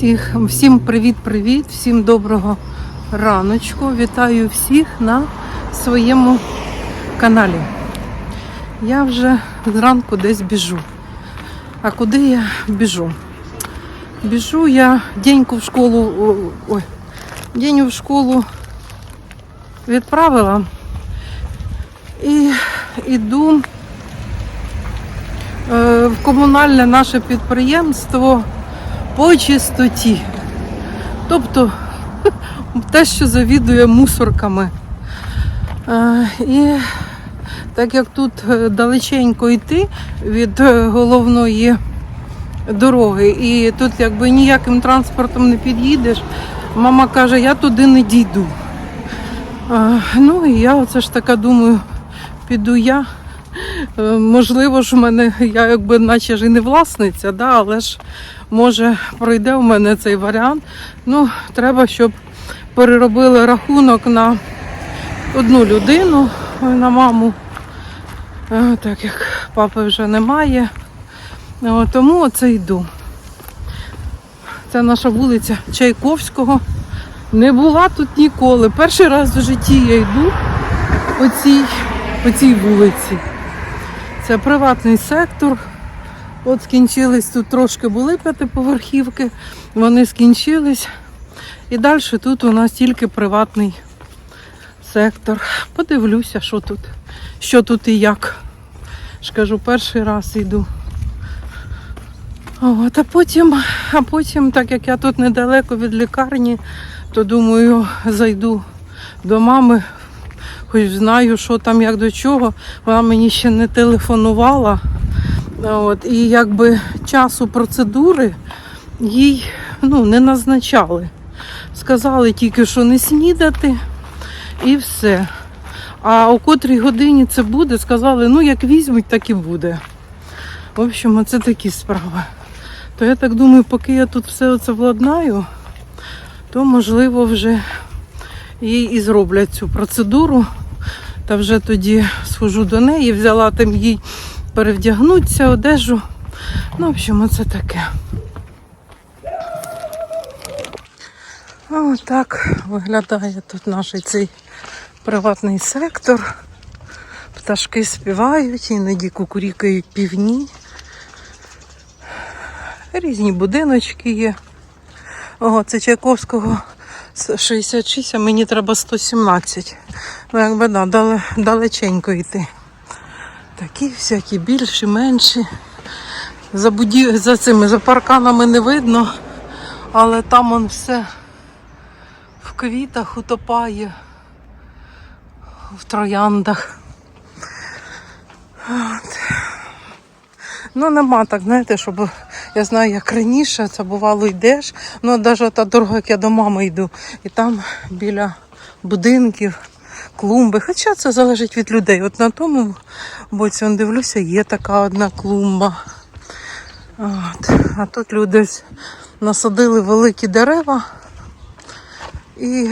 Всіх, всім привіт-привіт, всім доброго раночку. Вітаю всіх на своєму каналі. Я вже зранку десь біжу. А куди я біжу? Біжу я деньку в школу. Ой, день в школу відправила і йду е, в комунальне наше підприємство по чистоті. Тобто те, що завідує мусорками. І так як тут е, далеченько йти від е, головної дороги, і тут якби ніяким транспортом не під'їдеш, мама каже, я туди не дійду. Ну і я оце ж така думаю, піду я. Е, Можливо ж, в мене я якби наче ж і не власниця, да, але ж може пройде у мене цей варіант. Ну, треба, щоб переробили рахунок на одну людину, на маму, Е, так як папи вже немає. Е, Тому оце йду. Це наша вулиця Чайковського. Не була тут ніколи. Перший раз в житті я йду по цій, по цій вулиці. Це приватний сектор. От скінчились тут трошки були п'ятиповерхівки, вони скінчились. І далі тут у нас тільки приватний сектор. Подивлюся, що тут, що тут і як. ж перший раз йду. От, а потім, а потім, так як я тут недалеко від лікарні, то думаю, зайду до мами, хоч знаю, що там, як до чого. Вона мені ще не телефонувала. От, і якби часу процедури їй ну, не назначали. Сказали тільки, що не снідати і все. А о котрій годині це буде, сказали, ну як візьмуть, так і буде. В общем, це такі справи. То я так думаю, поки я тут все це владнаю, то можливо вже їй і зроблять цю процедуру. Та вже тоді схожу до неї, взяла там їй перевдягнутися, одежу. Ну, в общем, це таке. Ось так виглядає тут наш цей приватний сектор. Пташки співають, іноді кукурікають півні. Різні будиночки є. Ого, це Чайковського 66, а мені треба 117. Ну, якби да, далеченько йти. Такі всякі більші, менші. За, буді... за цими за парканами не видно, але там он все в квітах утопає, в трояндах. От. Ну, нема так, знаєте, щоб я знаю, як раніше це бувало йдеш. Ну, навіть та дорога, як я до мами йду, і там біля будинків, клумби. Хоча це залежить від людей. От на тому боці он дивлюся, є така одна клумба. От. А тут люди насадили великі дерева. І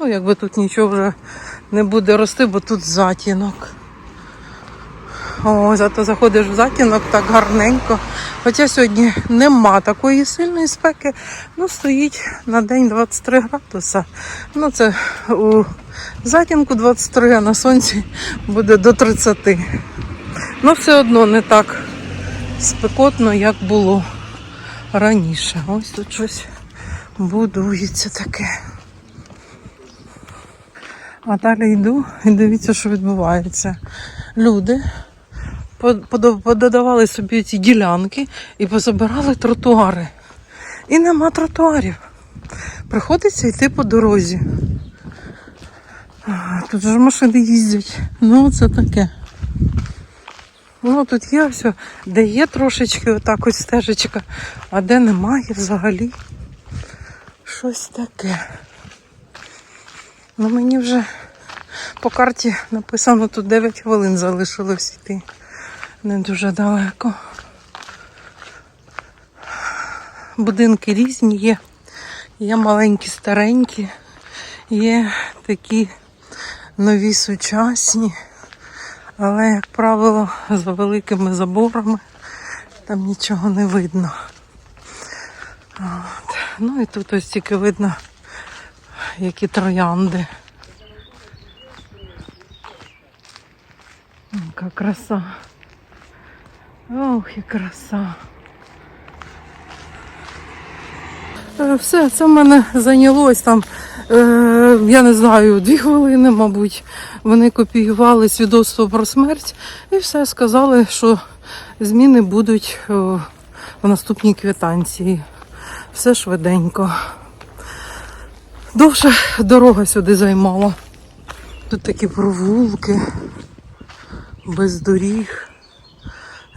ну, якби тут нічого вже не буде рости, бо тут затінок. О, зато заходиш в затінок так гарненько. Хоча сьогодні нема такої сильної спеки, ну стоїть на день 23 градуса. Ну це у затінку 23, а на сонці буде до 30. Ну все одно не так спекотно, як було раніше. Ось тут щось будується таке. А далі йду і дивіться, що відбувається. Люди пододавали собі ці ділянки і позабирали тротуари. І нема тротуарів. Приходиться йти по дорозі. Тут же машини їздять. Ну, це таке. Ну, тут є все, де є трошечки отак ось стежечка, а де немає взагалі. Щось таке. Ну мені вже по карті написано тут 9 хвилин залишилось йти. Не дуже далеко. Будинки різні є. Є маленькі, старенькі, є такі нові сучасні, але, як правило, за великими заборами там нічого не видно. От. Ну і тут ось тільки видно, які троянди. Яка краса. Ох, і краса. Е, Все, це в мене зайнялось там, е, я не знаю, дві хвилини, мабуть. Вони копіювали свідоцтво про смерть і все сказали, що зміни будуть е, в наступній квитанції. Все швиденько. Довше дорога сюди займала. Тут такі провулки, без доріг,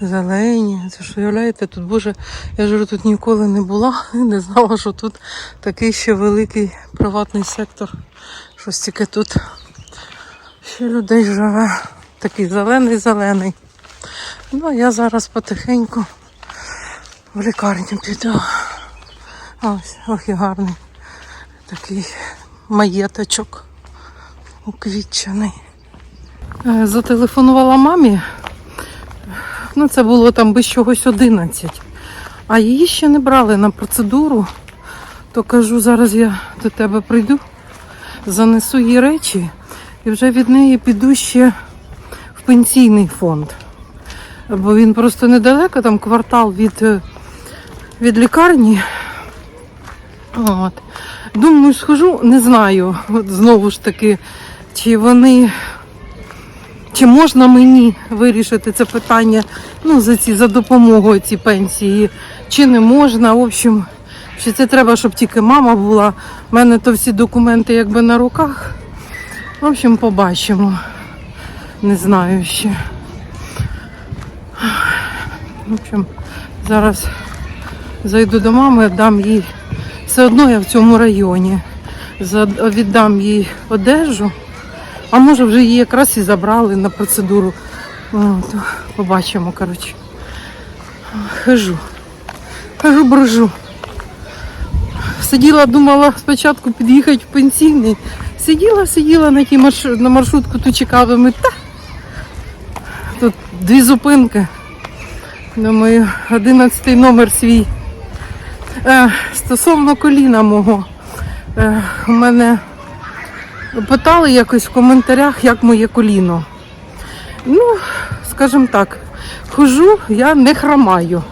зелені. Це ж уявляєте, тут, боже, я ж тут ніколи не була не знала, що тут такий ще великий приватний сектор. Щось тільки тут ще людей живе. Такий зелений-зелений. Ну, а я зараз потихеньку в лікарню піду. Ось, ох і гарний такий маєточок уквітчений. Е, Зателефонувала мамі. Ну, це було там без чогось 11. А її ще не брали на процедуру. То кажу, зараз я до тебе прийду, занесу їй речі і вже від неї піду ще в пенсійний фонд. Бо він просто недалеко, там квартал від, е, від лікарні. От. Думаю, схожу, не знаю, от знову ж таки, чи вони, чи можна мені вирішити це питання ну, за, ці, за допомогою ці пенсії, чи не можна. В общем, чи це треба, щоб тільки мама була. У мене то всі документи якби на руках. В общем, побачимо. Не знаю ще. В общем, зараз зайду до мами, дам їй. Все одно я в цьому районі. Віддам їй одежу. А може вже її якраз і забрали на процедуру. От, побачимо, коротше. Хожу. Хожу, брожу. Сиділа, думала спочатку під'їхати в пенсійний. Сиділа, сиділа на тій марш... на маршрутку ту чекавими. Та. Тут дві зупинки. Думаю, 11 номер свій. Е, стосовно коліна мого, е, у мене питали якось в коментарях, як моє коліно. Ну, скажімо так, хожу, я не хромаю,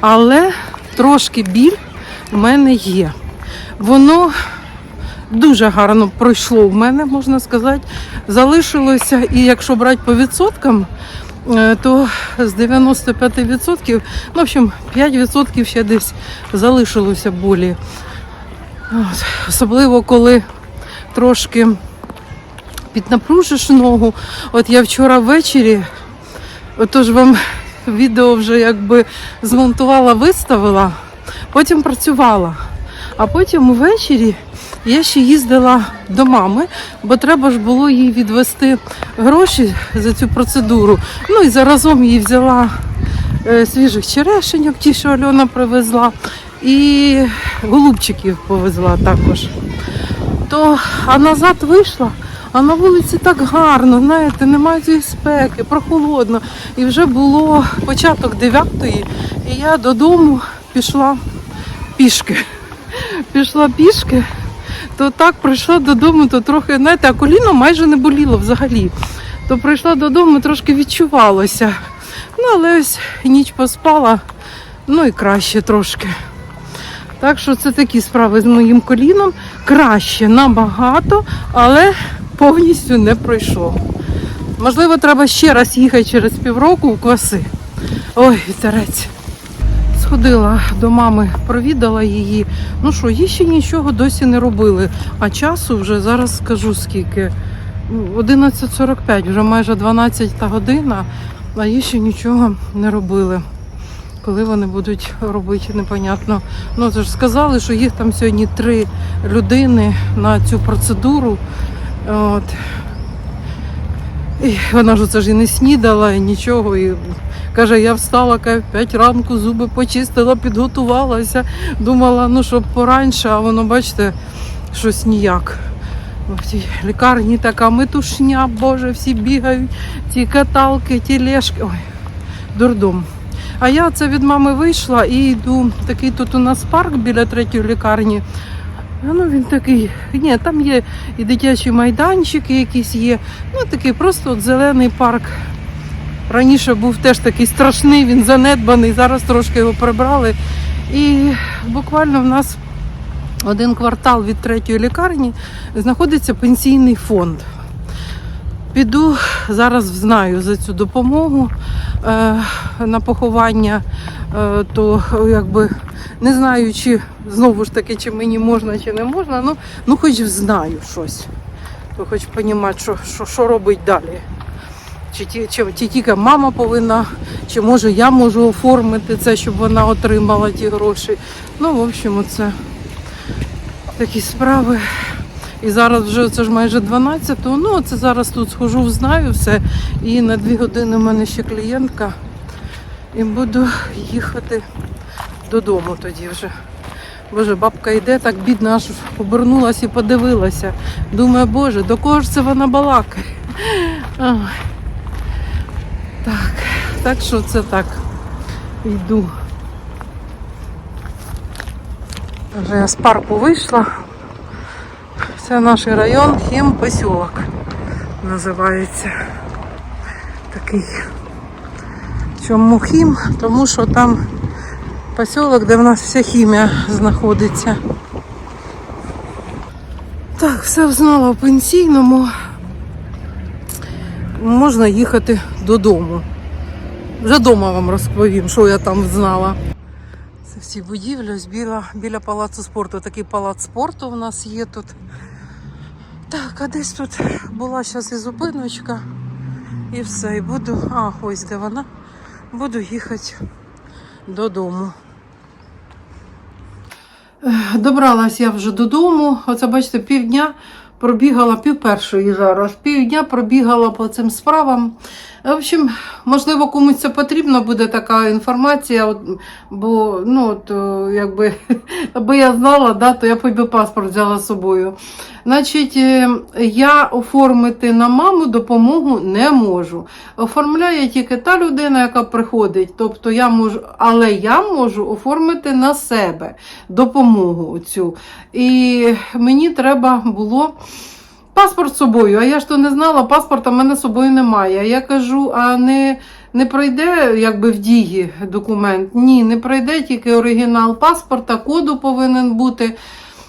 але трошки біль в мене є. Воно дуже гарно пройшло в мене, можна сказати. Залишилося, і якщо брати по відсоткам, е, то з 95%, ну, в общем, 5% ще десь залишилося болі. Особливо, коли трошки піднапружиш ногу. От я вчора ввечері, отож вам відео вже якби змонтувала, виставила, потім працювала. А потім ввечері я ще їздила до мами, бо треба ж було їй відвести гроші за цю процедуру. Ну і заразом їй взяла е, свіжих черешеньок, ті, що Альона привезла, і голубчиків повезла також. То а назад вийшла, а на вулиці так гарно, знаєте, немає цієї спеки, прохолодно. І вже було початок дев'ятої, і я додому пішла пішки. Пішла пішки, то так прийшла додому, то трохи, знаєте, а коліно майже не боліло взагалі. То прийшла додому, трошки відчувалося. Ну, але ось ніч поспала, ну і краще трошки. Так що це такі справи з моїм коліном. Краще набагато, але повністю не пройшло. Можливо, треба ще раз їхати через півроку у кваси. Ой, вітерець. Сходила до мами, провідала її. Ну що, їй ще нічого досі не робили. А часу вже зараз скажу скільки. 11.45, вже майже 12 година, а їй ще нічого не робили. Коли вони будуть робити, непонятно. Ну, це ж сказали, що їх там сьогодні три людини на цю процедуру. От. І вона ж це ж і не снідала, і нічого. І каже, я встала каже, в 5 ранку, зуби почистила, підготувалася. Думала, ну щоб пораньше, а воно, бачите, щось ніяк. В тій лікарні така метушня, боже, всі бігають, ті каталки, ті лешки. Ой, дурдом. А я це від мами вийшла і йду. Такий тут у нас парк біля третьої лікарні. Ну, він такий, ні, там є і дитячі майданчики якісь є. Ну, такий просто от зелений парк. Раніше був теж такий страшний, він занедбаний, зараз трошки його прибрали. І буквально в нас один квартал від третьої лікарні знаходиться пенсійний фонд. Піду зараз знаю за цю допомогу е, на поховання, е, то якби не знаю, чи знову ж таки, чи мені можна, чи не можна, ну, ну хоч знаю щось. То хоч розуміти, що, що, що робить далі. Чи, ті- чи, чи тільки мама повинна, чи може я можу оформити це, щоб вона отримала ті гроші. Ну, в общем, це такі справи. І зараз вже це ж майже 12, ну це зараз тут схожу, знаю все. І на дві години в мене ще клієнтка. І буду їхати додому тоді вже. Боже, бабка йде, так бідна, аж обернулася і подивилася. Думаю, боже, до кого ж це вона балакає? Так, так що це так. Йду. Вже я з парку вийшла. Це наш район Хімпосілок називається. Такий. Чому хім? Тому що там посілок, де в нас вся хімія знаходиться. Так, все знала в пенсійному. Можна їхати додому. Вже вдома вам розповім, що я там знала. Це всі будівлі біля, біля палацу спорту. Такий палац спорту у нас є тут. Так, а десь тут була зараз і зупиночка. І все. І буду. А, ось де вона. Буду їхати додому. Добралась я вже додому. Оце, бачите, півдня пробігала, пів першої зараз, півдня пробігала по цим справам. В общем, можливо, комусь це потрібна буде така інформація, бо ну, от, о, якби, аби я знала, да, то я б паспорт взяла з собою. Значить, е, я оформити на маму допомогу не можу. Оформляє тільки та людина, яка приходить. Тобто я можу, але я можу оформити на себе допомогу цю. І мені треба було. Паспорт з собою, а я ж то не знала, паспорта в мене з собою немає. Я кажу, а не, не пройде якби в дії документ? Ні, не пройде тільки оригінал паспорта, коду повинен бути.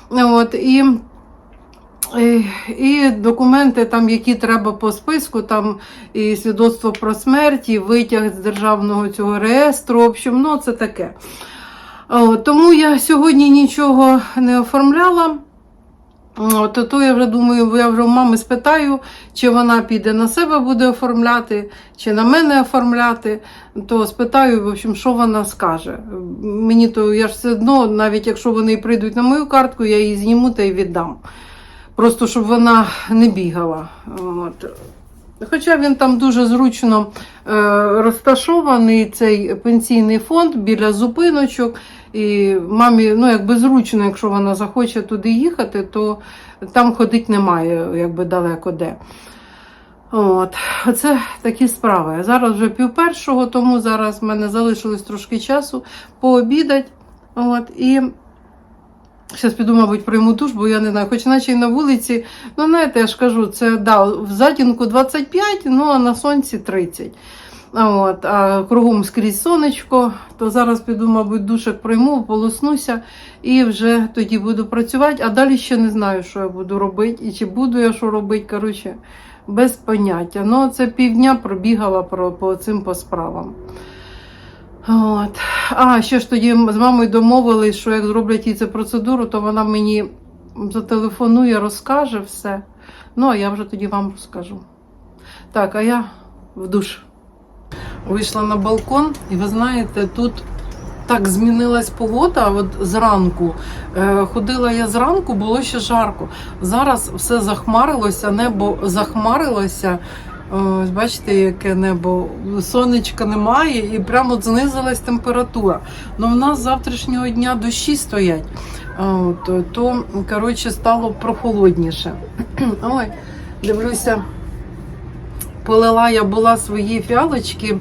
От, і, і, документи, там, які треба по списку, там і свідоцтво про смерть, і витяг з державного цього реєстру. В общем, ну це таке. Тому я сьогодні нічого не оформляла. То, то я вже думаю, я вже у мами спитаю, чи вона піде на себе буде оформляти, чи на мене оформляти. То спитаю, в общем, що вона скаже. Мені то я ж все одно, навіть якщо вони прийдуть на мою картку, я її зніму та й віддам. Просто щоб вона не бігала. От. Хоча він там дуже зручно е, розташований, цей пенсійний фонд біля зупиночок. І мамі, ну якби зручно, якщо вона захоче туди їхати, то там ходити немає, якби далеко де. От, Оце такі справи. Зараз вже пів першого, тому зараз в мене залишилось трошки часу пообідати. От, і зараз піду, мабуть, прийму душ, бо я не знаю, хоч наче й на вулиці, ну знаєте, я ж кажу, це да, в затінку 25, ну а на сонці 30. А От, а кругом скрізь сонечко, то зараз піду, мабуть, душик прийму, полоснуся і вже тоді буду працювати. А далі ще не знаю, що я буду робити і чи буду я що робити. Коротше, без поняття. Ну, це півдня пробігала про, по цим по справам. От. А ще ж тоді з мамою домовились, що як зроблять їй цю процедуру, то вона мені зателефонує, розкаже все. Ну, а я вже тоді вам розкажу. Так, а я в душ. Вийшла на балкон, і ви знаєте, тут так змінилась погода. От зранку Е, ходила я зранку, було ще жарко. Зараз все захмарилося, небо захмарилося. Ось бачите, яке небо, сонечка немає, і прямо знизилась температура. Ну в нас з завтрашнього дня дощі стоять. От, то, коротше, стало прохолодніше. Ой, дивлюся, полила я була свої фіалочки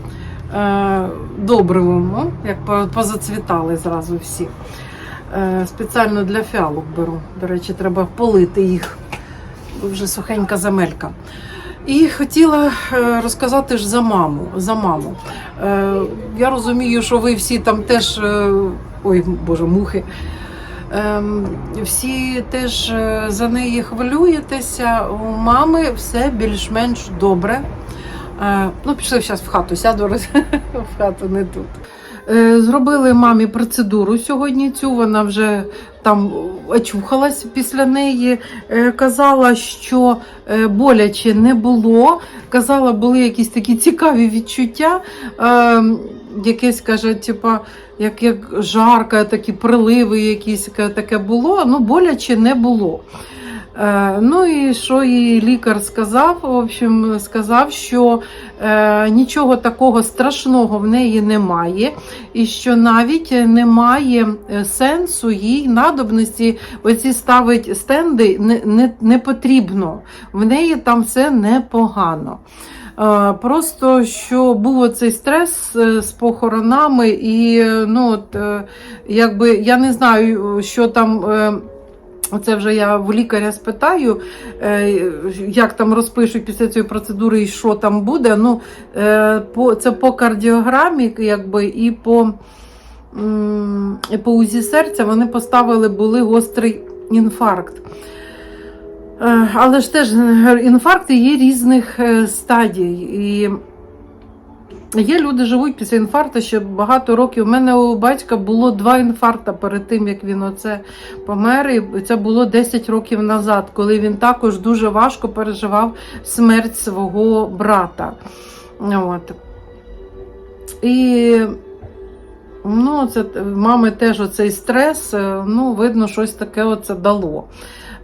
е, добривом, ну, як позацвітали зразу всі. Е, спеціально для фіалок беру. До речі, треба полити їх. Вже сухенька земелька. І хотіла е, розказати ж за маму. За маму. Е, я розумію, що ви всі там теж. е, ой, боже, мухи. Ем, всі теж за неї хвилюєтеся. У мами все більш-менш добре. Ну, пішли зараз в хату, сяду в хату не тут. Е, Зробили мамі процедуру сьогодні. Цю вона вже там очухалась після неї. Е, Казала, що е, боляче не було. Казала, були якісь такі цікаві відчуття. Якесь каже, типа, як, як жарко, такі приливи, якісь таке було. Ну, боляче не було. Е, ну і що їй лікар сказав? В общем, сказав, що е, нічого такого страшного в неї немає, і що навіть немає е, сенсу їй надобності оці ставить стенди не, не, не потрібно. В неї там все непогано. Просто що був оцей стрес з похоронами, і ну, от, якби я не знаю, що там. Оце вже я в лікаря спитаю, е, як там розпишуть після цієї процедури і що там буде. Ну, е, це по кардіограмі, якби, і по, і по УЗІ серця вони поставили були гострий інфаркт. Е, Але ж теж інфаркти є різних стадій. І є люди живуть після інфаркту ще багато років. У мене у батька було два інфаркта перед тим, як він оце помер. І це було 10 років назад, коли він також дуже важко переживав смерть свого брата. От. І ну, це мами теж оцей стрес, е, ну, видно, щось таке оце дало.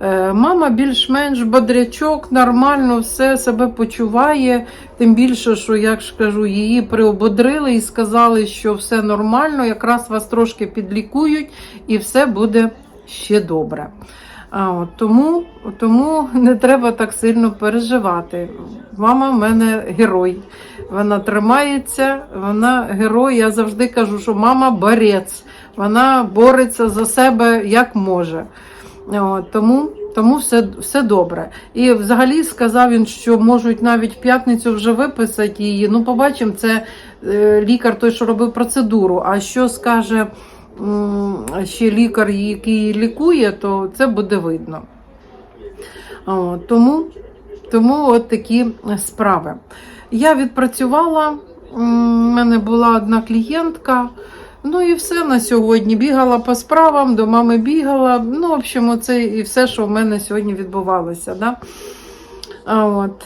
Е, Мама більш-менш бодрячок, нормально все себе почуває. Тим більше, що, як ж кажу, її приободрили і сказали, що все нормально, якраз вас трошки підлікують і все буде ще добре. А, от, тому, тому не треба так сильно переживати. Мама в мене герой. Вона тримається, вона герой. Я завжди кажу, що мама борець. Вона бореться за себе як може. От, тому тому все, все добре. І взагалі сказав він, що можуть навіть в п'ятницю вже виписати її. Ну, побачимо, це е, лікар той, що робив процедуру. А що скаже ще лікар, який лікує, то це буде видно. Тому, тому от такі справи. Я відпрацювала, у мене була одна клієнтка. Ну і все на сьогодні. Бігала по справам, до мами бігала. Ну, в общем, оце і все, що в мене сьогодні відбувалося. Да? А от.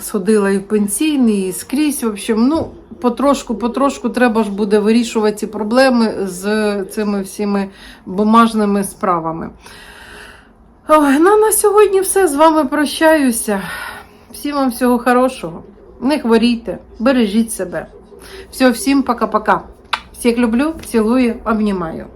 Сходила і в пенсійний, і скрізь. В общем, ну, потрошку, потрошку треба ж буде вирішувати ці проблеми з цими всіми бумажними справами. Ой, ну, на сьогодні все. З вами прощаюся. Всім вам всього хорошого. Не хворійте, бережіть себе. Все, всім пока-пока. Всіх люблю, цілую, обнімаю.